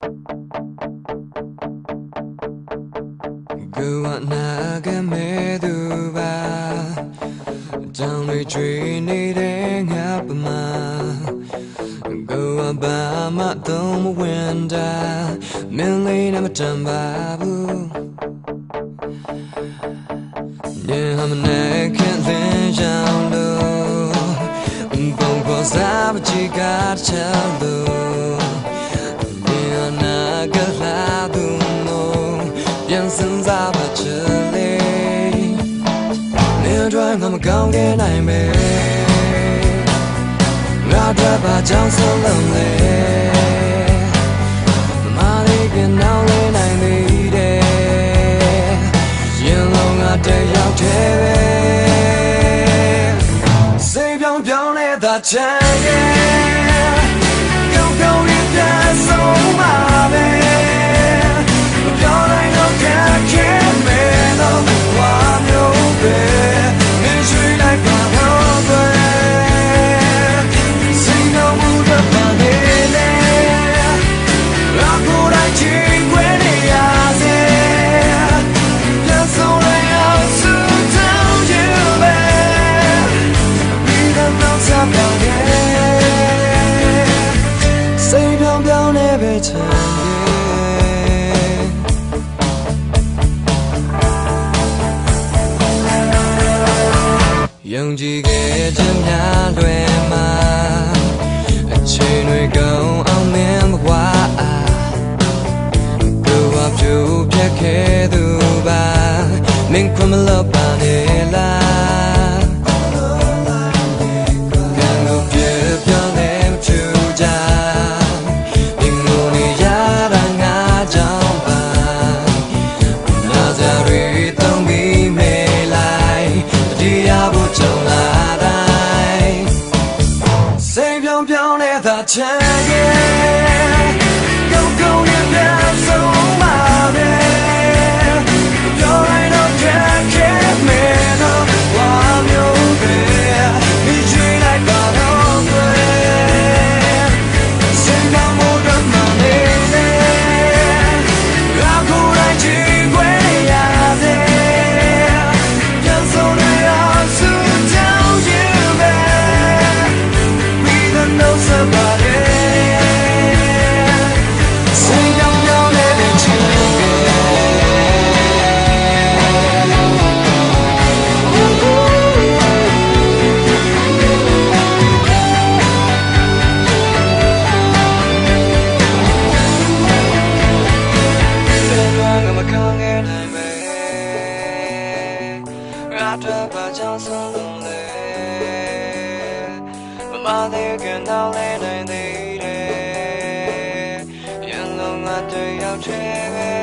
ကိုဝနာကမဲသူပါတောင်းတွေကျွေနေတဲ့ငါပမာကိုဝဘာမတော့မဝင်တာမင်းလေးနဲ့မတန်ပါဘူးညဟမနဲ့ခင်သင်ကြောင်လို့ပုံပေါ်စားပချီကချမ်းလို့ ပြန်စင်စားပါချလေနေတော့ငါမကောင်းခဲ့နိုင်ပဲငါတို့ပါကြောင်းဆုံးလုံးလေမလေးကနောက်လေးနိုင်သေးတယ်ရင်လုံးကတယောက်တည်းပဲစိတ်ပြောင်းပြောင်းနေတာချမ်းရဲ့ ပြောင်းနေပဲချင်ရဲ့ယုံကြည်ခဲ့ခြင်းများလွယ် ပြောင်းနဲ့ ရာတော့ပါချောင်းဆုံးလုံးလေမမသေးကနောက်လဲနိုင်သေးတယ်ရင်လုံးငါတယောက်ချဲပဲ